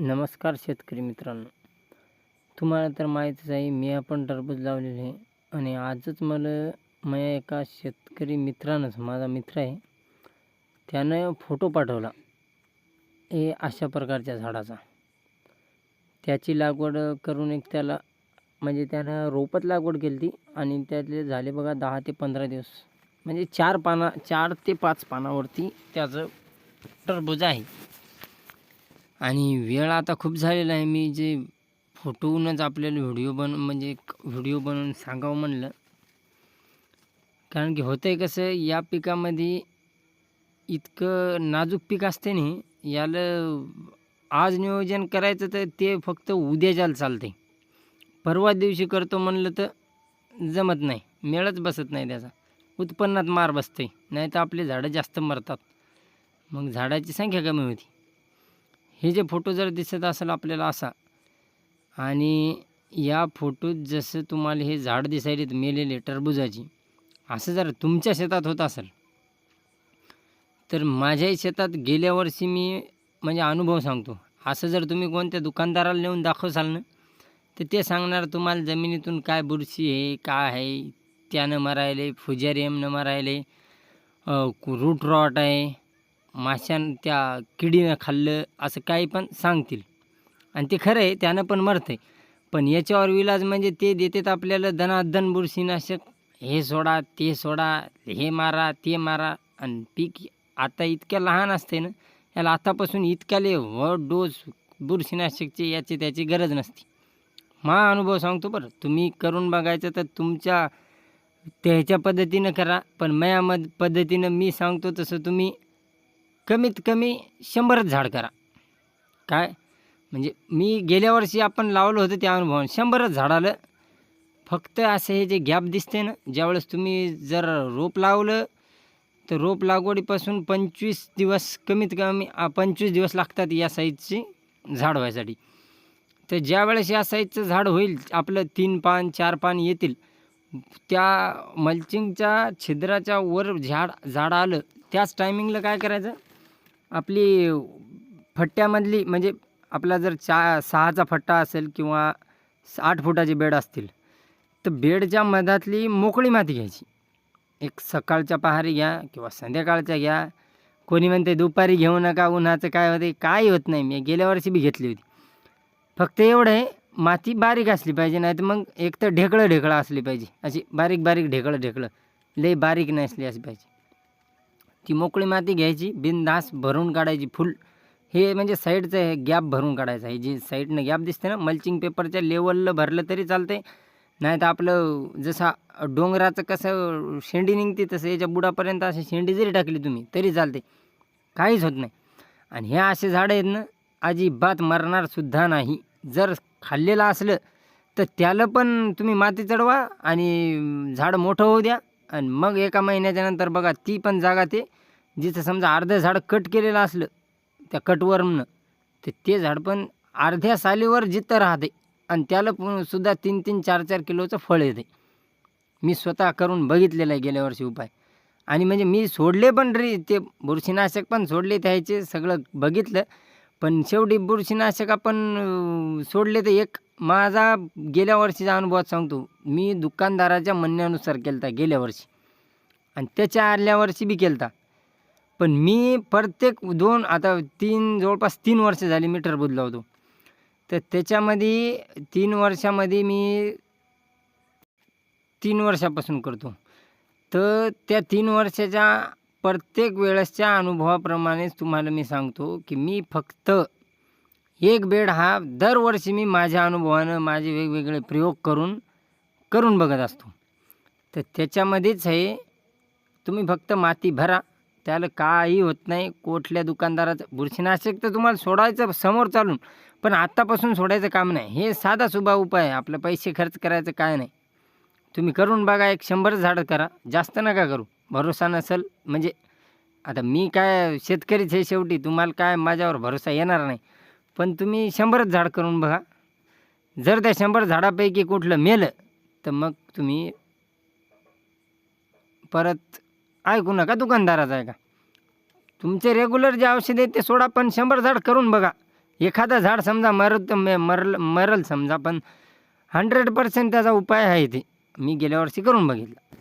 नमस्कार शेतकरी मित्रांनो. तुम्हाला तर माहीतच आहे मी आपण टरबूज लावलेले आहे आणि आजच मला माझ्या एका शेतकरी मित्रानंच माझा मित्र आहे त्यानं फोटो पाठवला हे अशा प्रकारच्या झाडाचा. त्याची लागवड करून एक त्याला म्हणजे त्यानं रोपत लागवड केली ती आणि त्यातले झाले बघा दहा ते पंधरा दिवस. म्हणजे चार पाना चार ते पाच पानावरती त्याचं टरबूज आहे. आणि वेळ आता खूप झालेला आहे. मी जे फोटोहूनच आपल्याला व्हिडिओ बन म्हणजे व्हिडिओ बनवून सांगावं म्हणलं. कारण की होतं आहे कसं या पिकामध्ये इतकं नाजूक पीक असते नाही. याला आज नियोजन करायचं तर ते फक्त उद्या उद्याच्याला चालते परवा दिवशी करतो म्हणलं तर जमत नाही. मेळच बसत नाही त्याचा. उत्पन्नात मार बसते नाही तर आपले झाडं जास्त मरतात. मग झाडाची संख्या कमी होती. हे जे फोटो जर दिसत असेल आपल्याला असा आणि या फोटोत जसं तुम्हाला हे झाड दिसायलेत मेलेले टरबुजाची असं जर तुमच्या शेतात होत असेल तर माझ्याही शेतात गेल्या वर्षी मी म्हणजे अनुभव सांगतो. असं जर तुम्ही कोणत्या दुकानदाराला नेऊन दाखवसाल ना तर ते सांगणार तुम्हाला जमिनीतून काय बुरशी आहे काय आहे त्यानं मरायले फुजेरियमनं मरायले रूट रॉट आहे माशान त्या किडीनं खाल्लं असं काही पण सांगतील. आणि ते खरं आहे त्यानं पण मरतं आहे पण याच्यावर विलाज म्हणजे ते देतात आपल्याला दनादन बुरशीनाशक. हे सोडा ते सोडा हे मारा ते मारा. आणि पीक आता इतक्या लहान असते ना याला आतापासून इतक्याले व डोस बुरशीनाशकचे याची त्याची गरज नसते. मा अनुभव सांगतो बरं तुम्ही करून बघायचं तर तुमच्या त्याच्या पद्धतीनं करा. पण मया मद पद्धतीनं मी सांगतो तसं तुम्ही कमीत कमी शंभरच झाड करा. काय? म्हणजे मी गेल्या वर्षी आपण लावलं होतं त्या अनुभवाने शंभरच झाड आलं. फक्त असं हे जे गॅप दिसते ना ज्यावेळेस तुम्ही जर रोप लावलं तर रोप लागवडीपासून पंचवीस दिवस कमीत कमी पंचवीस दिवस लागतात या साईजची झाड व्हायसाठी. तर ज्यावेळेस या साईजचं झाड होईल आपलं तीन पान चार पान येतील त्या मल्चिंगच्या छिद्राच्या वर झाड झाड आलं त्याच टायमिंगला काय करायचं? आपली फट्ट्यामधली म्हणजे आपला जर चा सहाचा फट्टा असेल किंवा आठ फुटाचे बेड असतील तर बेडच्या मधातली मोकळी माती घ्यायची. एक सकाळच्या पहारी घ्या किंवा संध्याकाळच्या घ्या. कोणी म्हणते दुपारी घेऊ नका उन्हाचं काय होते काय होत नाही. मी गेल्या वर्षी बी घेतली होती. फक्त एवढं आहे माती बारीक असली पाहिजे नाही तर मग एक तर ढेकळं ढेकळं असली पाहिजे. अशी बारीक बारीक ढेकळं ढेकळं लई बारीक नसली असली पाहिजे. ती मोकळी माती घ्यायची बिनधास भरून काढायची फुल. हे म्हणजे साईडचं हे गॅप भरून काढायचं. आहे जी साईडनं गॅप दिसते ना मल्चिंग पेपरच्या लेवलला भरलं तरी चालते नाही तर आपलं जसा डोंगराचं कसं शेंडी निघते तसं याच्या बुडापर्यंत अशी शेंडी जरी टाकली तुम्ही तरी चालते काहीच होत नाही. आणि हे असे झाडं आहेत ना अजिबात मरणारसुद्धा नाही. जर खाल्लेलं असलं तर त्याला पण तुम्ही माती चढवा आणि झाड मोठं होऊ द्या. आणि मग एका महिन्याच्या नंतर बघा ती पण जागा ते जिथं समजा अर्धं झाड कट केलेलं असलं त्या कटवर्मनं तर ते झाड पण अर्ध्या सालीवर जिथं राहते आणि त्याला पण सुद्धा तीन तीन चार चार किलोचं फळ येते. मी स्वतः करून बघितलेलं आहे गेल्या वर्षी उपाय. आणि म्हणजे मी सोडले पण रे ते बुरशीनाशक पण सोडले त्याचे सगळं बघितलं. पण शेवटी बुरशीनाशक आपण सोडले तर एक माझा गेल्या वर्षीचा अनुभव सांगतो. मी दुकानदाराच्या म्हणण्यानुसार केला होता गेल्या वर्षी. आणि त्याच्या आदल्या वर्षी बी केला होता पण मी प्रत्येक दोन आता तीन जवळपास तीन वर्ष झाली मी टरबूज लावतो तर त्याच्यामध्ये तीन वर्षामध्ये मी तीन वर्षापासून करतो. तर त्या तीन वर्षाच्या प्रत्येक वेळेसच्या अनुभवाप्रमाणेच तुम्हाला मी सांगतो की मी फक्त एक बेड हा दरवर्षी मी माझ्या अनुभवानं माझे वेगवेगळे प्रयोग करून करून बघत असतो. तर त्याच्यामध्येच आहे तुम्ही फक्त माती भरा त्याला काही होत नाही. कुठल्या दुकानदाराचं बुरशीनाशक तर तुम्हाला सोडायचं समोर चालून पण आत्तापासून सोडायचं काम नाही. हे साधा सुभा उपाय आहे. आपलं पैसे खर्च करायचं काय नाही. तुम्ही करून बघा एक शंभर झाडं करा. जास्त नका करू. भरोसा नसेल म्हणजे आता मी काय शेतकरीच आहे शेवटी. तुम्हाला काय माझ्यावर भरोसा येणार नाही. पण तुम्ही शंभरच झाड करून बघा. जर त्या शंभर झाडापैकी कुठलं मेलं तर मग तुम्ही परत ऐकू नका दुकानदाराचा आहे का तुमचे रेग्युलर जे औषध आहे ते सोडा पण शंभर झाड करून बघा. एखादं झाड समजा मरत म- मरल मरल समजा पण हंड्रेड पर्सेंट त्याचा उपाय आहे ते. मी गेल्या वर्षी करून बघितलं.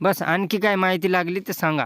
बस आणखी काय माहिती लागली तर सांगा.